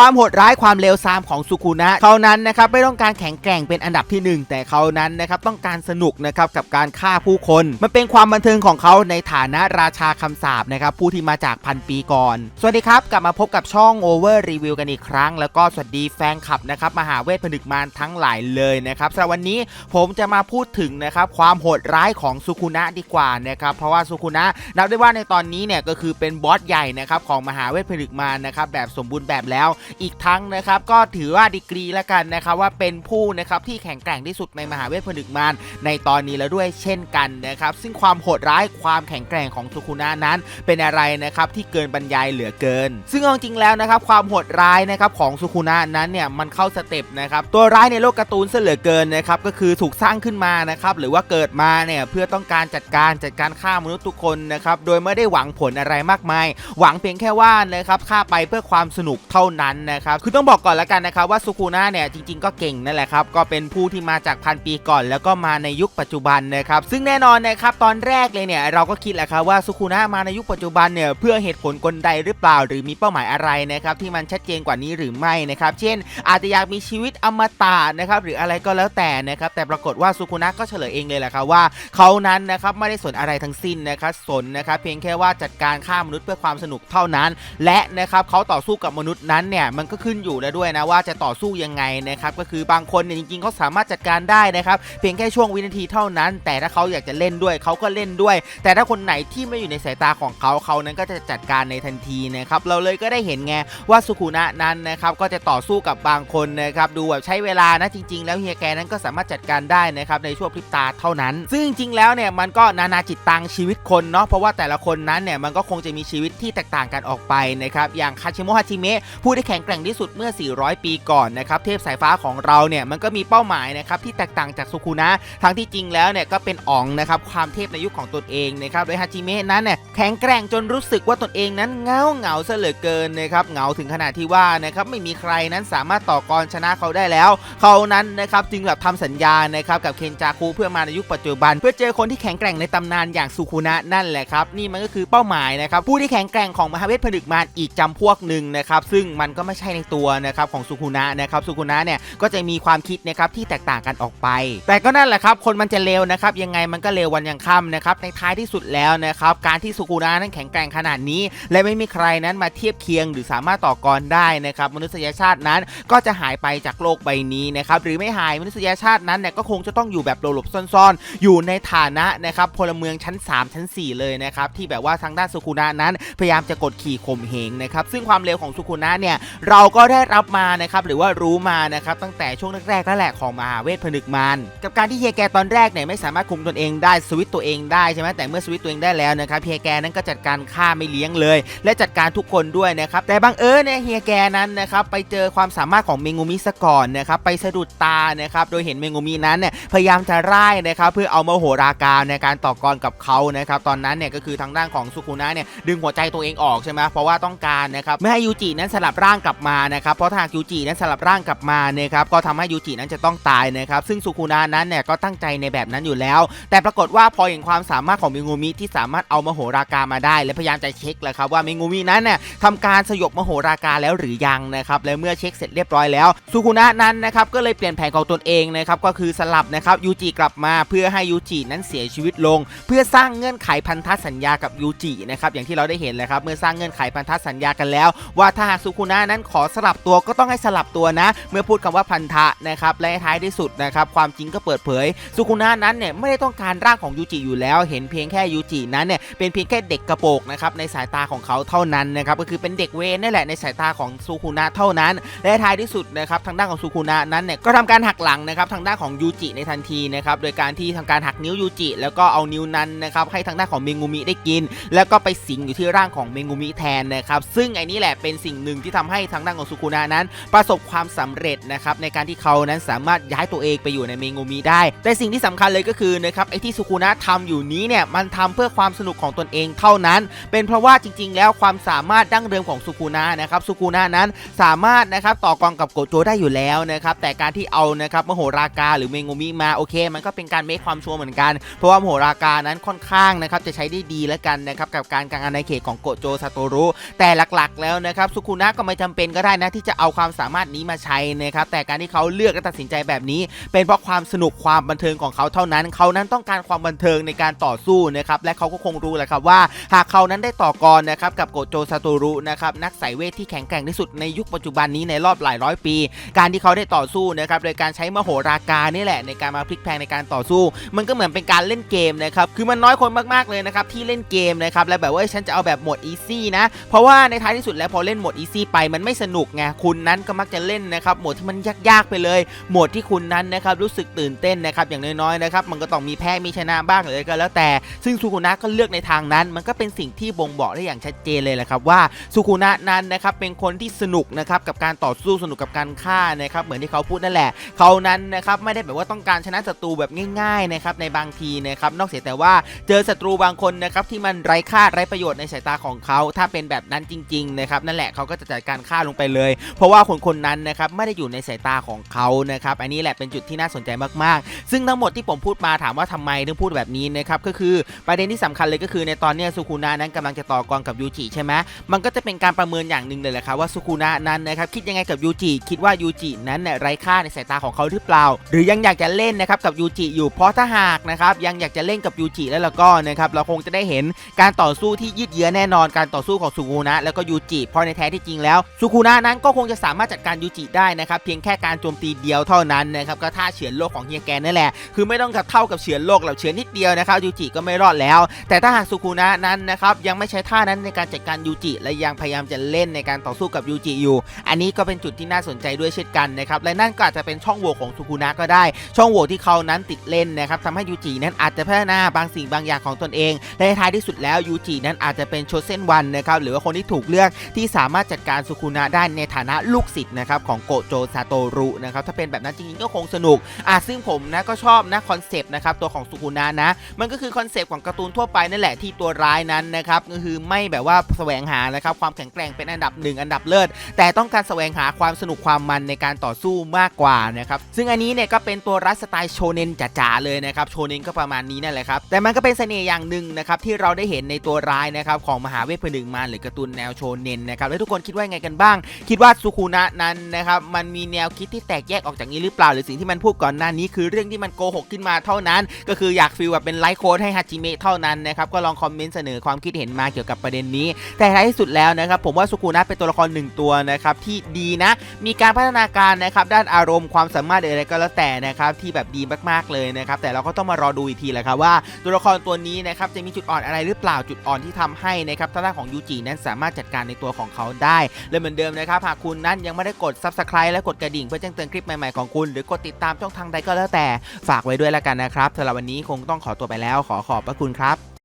ความโหดร้ายความเลวทรามของสุคุนะเขานั้นนะครับไม่ต้องการแข็งแกร่งเป็นอันดับที่หนึ่งแต่เขานั้นนะครับต้องการสนุกนะครับกับการฆ่าผู้คน มันเป็นความบันเทิงของเขาในฐานะราชาคำสาปนะครับผู้ที่มาจากพันปีก่อน สวัสดีครับ กลับมาพบกับช่อง Over Review กันอีกครั้ง แล้วก็สวัสดีแฟนคลับนะครับมหาเวทผนึกมารทั้งหลายเลยนะครับสำหรับวันนี้ผมจะมาพูดถึงนะครับความโหดร้ายของสุคุนะดีกว่านะครับเพราะว่าสุคุนะนับได้ว่าในตอนนี้เนี่ยก็คือเป็นบอสใหญ่นะครับของมหาเวทผนึกมารนะครับแบบสมบูรณ์แบบแล้วอีกทั้งนะครับก็ถือว่าดีกรีแล้วกันนะครับว่าเป็นผู้นะครับที่แข็งแกร่งที่สุดในมหาเวทผนึกมารในตอนนี้แล้วด้วยเช่นกันนะครับซึ่งความโหดร้ายความแข็งแกร่งของสุคุนะนั้น เป็นอะไรนะครับที่เกินบรรยายเหลือเกิน ซึ่งเอาจริงแล้วนะครับความโหดร้ายนะครับของสุคุนะนั้นเนี่ยมันเข้าสเต็ปนะครับตัวร้ายในโลกการ์ตูนซะเหลือเกินนะครับก็คือถูกสร้างขึ้นมานะครับหรือว่าเกิดมาเนี่ยเพื่อต้องการจัดการจัดการฆ่ามนุษย์ทุกคนนะครับโดยไม่ได้หวังผลอะไรมากมาย หวังเพียงแค่ว่านะครับฆ่าไปเพื่อความสนุกเท่านั้นนะครับคือต้องบอกก่อนแล้วกันนะครับว่าสุคุนะเนี่ยจริงๆก็เก่งนั่นแหละครับก็เป็นผู้ที่มาจากพันปีก่อน แล้วก็มาในยุคปัจจุบันนะครับซึ่งแน่นอนนะครับตอนแรกเลยเนี่ยเราก็คิดแหละครับว่าสุคุนะมาในยุคปัจจุบันเนี่ยเพื่อเหตุผลกลใดหรือเปล่า หรือมีเป้าหมายอะไรนะครับที่มันชัดเจนกว่านี้หรือไม่นะครับเช่น อาจจะอยากมีชีวิตอมตะนะครับหรืออะไรก็แล้วแต่นะครับแต่ปรากฏว่าสุคุนะก็เฉลยเองเลยแหละครับว่าเขานั้นนะครับไม่ได้สนอะไรทั้งสิ้นนะครับสนนะครับเพียงแค่ว่าจัดการฆ่ามนุษย์เพื่อความสนุกเท่านั้น และนะครับเขาต่อสู้กับมนุษย์นั้นเนี่ยมันก็ขึ้นอยู่แล้วด้วยนะว่าจะต่อสู้ยังไงนะครับก็คือบางคนเนี่ยจริงๆเขาสามารถจัดการได้นะครับเพียงแค่ช่วงวินาทีเท่านั้น แต่ถ้าเขาอยากจะเล่นด้วยเขาก็เล่นด้วย แต่ถ้าคนไหนที่ไม่อยู่ในสายตาของเขาเขานั้นก็จะจัดการในทันทีนะครับเราเลยก็ได้เห็นไงว่าสุคุนะนั้นนะครับก็จะต่อสู้กับบางคนนะครับดูแบบใช้เวลานะจริง ๆ แล้วเฮียแกนั้นก็สามารถจัดการได้นะครับในช่วงพริบตาเท่านั้น ซึ่งจริงๆแล้วเนี่ยมันก็นานาจิตตังชีวิตคนเนาะเพราะว่าแต่ละคนนั้นเนี่ยมันก็คงจะมีชีวิตที่แตกต่างกันออกไปนะครับอย่างคาชิโมฮาชิเมะผู้ที่แข็งแกร่งที่สุดเมื่อ 400 ปีก่อนนะครับเทพสายฟ้าของเราเนี่ยมันก็มีเป้าหมายนะครับที่แตกต่างจากสุคุนะทั้งที่จริงแล้วเนี่ยก็เป็นอ๋องนะครับความเทพในยุคของตนเองนะครับโดยฮาจิเมะนั้นเนี่ยแข็งแกร่งจนรู้สึกว่าตนเองนั้นเงาเหงาเหลือเกินนะครับเหงาถึงขนาดที่ว่านะครับไม่มีใครนั้นสามารถต่อกรชนะเขาได้แล้ว เขานั้นนะครับจึงแบบทำสัญญานะครับกับเคนจาคุเพื่อมาในยุคปัจจุบัน เพื่อเจอคนที่แข็งแกร่งในตำนานอย่างสุคุนะนั่นแหละครับนี่มันก็คือเป้าหมายนะครับผู้ที่แข็งแกร่งของมหาเวทผนึกมารอีกจำพวกหนึ่งนะครับซึ่งมันก็ไม่ใช่ในตัวนะครับของสุคุนะนะครับสุคุนะเนี่ยก็จะมีความคิดนะครับที่แตกต่างกันออกไป แต่ก็นั่นแหละครับคนมันจะเลวนะครับยังไงมันก็เลววันยังค่ำนะครับในท้ายที่สุดแล้วนะครับการที่สุคุนะนั้นแข็งแกร่งขนาดนี้ และไม่มีใครนั้นมาเทียบเคียงหรือสามารถต่อกรได้นะครับมนุษยชาตินั้นก็จะหายไปจากโลกใบนี้นะครับหรือไม่หายมนุษยชาตินั้นเนี่ยก็คงจะต้องอยู่แบบหลบๆซ่อนๆ อยู่ในฐานะนะครับพลเมืองชั้น 3 ชั้น 4 เลยนะครับที่แบบว่าทางด้านสุคุนะนั้น พยายามจะกดขี่ข่มเหงนะครับซึ่งความเร็วของสุคุนะเนี่ยเราก็ได้รับมานะครับหรือว่ารู้มานะครับตั้งแต่ช่วงแรกๆนั่นแหละของมหาเวทผนึกมารกับการที่เฮียแกตอนแรกเนี่ยไม่สามารถคุมตนเองได้สวิตตัวเองได้ใช่ไหมแต่เมื่อสวิตตัวเองได้แล้วนะครับเฮียแกนั้นก็จัดการฆ่าไม่เลี้ยงเลย และจัดการทุกคนด้วยนะครับแต่บังเอิญเนี่ยเฮียแกนั้นนะครับไปเจอความสามารถของเมงูมิซะก่อนนะครับไปสะดุดตานะครับโดยเห็นเมงูมินั้นเนี่ยพยายามจะร่ายนะครับเพื่อเอามาโหราการในการต่อกรกับเขานะครับตอนนั้นเนี่ยก็คือทางด้านของสุคุนะเนี่ยดึงหัวใจตัวเองออกใช่ไหมเพราะว่าต้องการนะครับไม่ให้ยูจินั้นสลับร่างกลับมานะครับเพราะถ้าหากยูจินั้นสลับร่างกลับมานะครับก็ทำให้ยูจินั้นจะต้องตายนะครับซึ่งสุคุนะนั้นเนี่ยก็ตั้งใจในแบบนั้นอยู่แล้ว แต่ปรากฏว่าพอเห็นความสามารถของเมงูมิที่สามารถเอามโหราการมาได้ และพยายามจะเช็คแหละครับว่าเมงูมินั้นเนี่ยทำการสยบมโหราการแล้วหรือยังนะครับและเมื่อเช็คเสร็จเรียบร้อยแล้วสุคุนะนั้นนะครับก็เลยเปลี่ยนแผนของตนเองนะครับก็คือสลับนะครับยูจิกลับมาเพื่อให้ยูจินั้นเสียชีวิตลง เพื่อสร้างเงื่อนไขพันธสัญญากับยูจินะครับอย่างที่เราได้เห็นเลยครับเมื่อสร้างเงื่อนไขพันธสัญญากันแล้ว ว่าถ้าหากสุคุนะนั้นขอสลับตัวก็ต้องให้สลับตัวนะ เมื่อพูดคำว่าพันธะนะครับและท้ายที่สุดนะครับความจริงก็เปิดเผย สุคุนะนั้นเนี่ยไม่ได้ต้องการร่างของยูจิอยู่แล้ว เห็นเพียงแค่ยูจินั้นเนี่ยเป็นเพียงแค่เด็กกระโปงนะครับในสายตาของเขาเท่านั้นนะครับก็คือเป็นเด็กเวนนี่แหละในสายตาของสุคุนะเท่านั้น และท้ายที่สุดนะครับทางด้านของสุคุนะนั้นเนี่ยก็ทำการหักหลังนะครับทางด้านของยูจิในทันทีนะครับโดยการที่ทำการหักนิ้วยูจิแล้วก็เอานิ้วนั้นนะครับให้ทางด้านของเมงูมิได้กิน แล้วก็ไปสิงอยู่ที่ร่างของเมงูมิแทนนะครับซึ่งไอ้นี้แหละเป็นสิ่งหนึ่งที่ทำให้ทางด้านของสุคุนะนั้น ประสบความสำเร็จนะครับในการที่เขานั้นสามารถย้ายตัวเองไปอยู่ในเมงูมิได้ แต่สิ่งที่สำคัญเลยก็คือนะครับไอ้ที่สุคุนะทำอยู่นี้เนี่ยมันทำเพื่อความสนุกของตนเองเท่านั้น เป็นเพราะว่าจริง ๆ แล้วความสามารถดั้งเดิมของสุคุนะนะครับสุคุนะนั้นสามารถนะครับต่อกรกับโกโจได้อยู่แล้วนะครับแต่การที่เอานะครับมโหรากาหรือเมงูมิมาโอเค มันก็เป็นการเมคความชัวร์เหมือนกัน เพราะว่ามโหรากานั้นค่อนข้างนะครับจะใช้ได้ดีแล้วกันนะครับกับการกางอาณาเขตของโกโจซาโตรุแต่หลักๆ แล้วนะครับสุคุนะก็ไม่จำเป็นก็ได้นะที่จะเอาความสามารถนี้มาใช้นะครับแต่การที่เขาเลือกและตัดสินใจแบบนี้ เป็นเพราะความสนุกความบันเทิงของเขาเท่านั้น เขานั้นต้องการความบันเทิงในการต่อสู้นะครับและเขาก็คงรู้แหละครับว่า หากเขานั้นได้ต่อกรนะครับกับโกโจซาโตรุนะครับนักสายเวทที่แข็งแกร่งที่สุดในยุคปัจจุบันนี้ในรอบหลายร้อยปี การที่เขาได้ต่อสู้นะครับโดยการใช้มโหราการนี่แหละในการมาพลิกแพลงในการต่อสู้ มันก็เหมือนเป็นการเล่นเกมนะครับคือมันน้อยคนมากๆเลยนะครับที่เล่นเกมนะครับและแบบว่าฉันจะเอาแบบโหมดอีซี่นะเพราะว่าในท้ายที่สุดแล้วพอเล่นโหมดอีซี่ไปมันไม่สนุกไงคุณนั้นก็มักจะเล่นนะครับโหมดที่มันยากๆไปเลย โหมดที่คุณนั้นนะครับรู้สึกตื่นเต้นนะครับอย่างน้อยๆนะครับมันก็ต้องมีแพ้มีชนะบ้างเลยก็แล้วแต่ ซึ่งสุคุนะก็เลือกในทางนั้น มันก็เป็นสิ่งที่บ่งบอกได้อย่างชัดเจนเลยแหละครับว่าสุคุนะนั้นนะครับเป็นคนที่สนุกนะครับกับการต่อสู้สนุกกับการฆ่านะครับเหมือนที่เขาพูดนั่นแหละเขานั้นนะครับไม่ได้แบบว่าต้องการชนะศัตรูแบบง่ายๆนะครับในบางทีนะครับนอกเสียแต่ว่าเจอศัตรูบางคนนะครับที่มันไร้ค่าไร้ประโยชน์ในสายตาของเขา ถ้าเป็นแบบนั้นจริงๆนะครับนั่นแหละเขาก็จะจัดการฆ่าลงไปเลย เพราะว่าคนคนนั้นนะครับไม่ได้อยู่ในสายตาของเขานะครับอันนี้แหละเป็นจุดที่น่าสนใจมากๆ ซึ่งทั้งหมดที่ผมพูดมาถามว่าทำไมถึงพูดแบบนี้นะครับก็คือประเด็นที่สำคัญเลยก็คือในตอนนี้สุคุนะนั้นกำลังจะต่อกรกับยูจิใช่ไหมมันก็จะเป็นการประเมินอย่างหนึ่งเลยแหละครับว่าสุคุนะนั้นนะครับคิดยังไงกับยูจิคิดว่ายูจินั้นเนี่ยไร้ค่าในสายตาของเขาหรือเปล่า หรือยังอยากจะเล่นนะครับกับยูจิอยู่เพราะถ้าหากนะครับยังอยากจะเล่นกับยูจิแล้วล้วก็นะครับเราคงจะได้เห็นการต่อสู้ที่ยืดเยื้อแน่นอนการต่อสู้ของสุคุนะแล้วก็ยูจิเพราะในแท้ที่จริงแล้วสุคุนะนั้นก็คงจะสามารถจัดการยูจิได้นะครับเพียงแค่การโจมตีเดียวเท่านั้นนะครับก็ท่าเฉือนโลกของเฮียแกนนั่นแหละคือไม่ต้องกับเท่ากับเฉือนโลกหรอกเฉือนนิดเดียวนะครับยูจิก็ไม่รอดแล้ว แต่ถ้าหากสุคุนะนั้นนะครับยังไม่ใช้ท่านั้นในการจัดการยูจิและยังพยายามจะเล่นในการต่อสู้กับยูจิอยู่ อันนี้ก็เป็นจุดที่น่าสนใจด้วยเช่นกันนะครับและนั่นก็อาจจะเป็นช่องโหว่ของสุคุนะก็ได้ ช่องโหว่ที่เขานั้นติดเล่นนะครับทำให้ยูจินั้นอาจจะพัฒนาบางสิ่งบางอย่างของตนเองและท้ายที่สุดแล้วยูจินั้นอาจจะเป็นโชเซนวันนะครับหรือว่าคนที่ถูกเลือกที่สามารถจัดการสุคุนะได้ในฐานะลูกศิษย์นะครับของโกโจซาโตรุนะครับถ้าเป็นแบบนั้นจริงๆก็คงสนุกอะซึ่งผมนะก็ชอบนะคอนเซปต์นะครับตัวของสุคุนะนะ มันก็คือคอนเซปต์ของการ์ตูนทั่วไปนั่นแหละที่ตัวร้ายนั้นนะครับก็คือไม่แบบว่าแสวงหานะครับความแข็งแกร่งเป็นอันดับหนึ่งอันดับเลิศแต่ต้องการแสวงหาความสนุกความมันในการต่อสู้มากกว่านะครับซึ่งอันนี้เนี่ยก็เป็นตัวรัสสไตล์โชเนนจ๋าๆเลยนะครับโชเนนก็ประมาณนี้นั่นแหละครับแต่มันก็เป็นเสน่ห์อย่างหนึ่งนะครับที่เราได้เห็นในตัวร้ายนะครับของมหาเวทผนึกมารหรือการ์ตูนแนวโชเนนนะครับแล้วทุกคนคิดว่าไงกันบ้าง คิดว่าสุคุนะนั้นนะครับมันมีแนวคิดที่แตกแยกออกจากนี้หรือเปล่า หรือสิ่งที่มันพูดก่อนหน้านี้คือเรื่องที่มันโกหกขึ้นมาเท่านั้น ก็คืออยากฟีลแบบเป็นไลฟ์โค้ดให้ฮาจิเมะเท่านั้นนะครับก็ลองคอมเมนต์เสนอความคิดเห็นมาเกี่ยวกับประเด็นนี้ แต่ท้ายที่สุดแล้วนะครับผมว่าสุคุนะเป็นตัวละครหนึ่งตัวนะครับที่ดีนะ มีการพัฒนาการนะครับด้านอารมณ์ความสามารถอะไรก็แล้วแต่นะครับที่แบบดีมากๆเลยนะครับแต่เราก็ต้องมารอดูอีกทีแหละครับว่าตัวละครตัวนี้นะครับจะมีจุดอ่อนอะไรหรือเปล่าจุดอ่อนที่ทำให้นะครับทางด้านของยูจินั้นสามารถจัดการในตัวของเขาได้และเหมือนเดิมนะครับหากคุณนั้นยังไม่ได้กด subscribe และกดกระดิ่งเพื่อแจ้งเตือนคลิปใหม่ๆของคุณ หรือกดติดตามช่องทางใดก็แล้วแต่ฝากไว้ด้วยแล้วกันนะครับสำหรับวันนี้คงต้องขอตัวไปแล้วขอขอบพระคุณครับ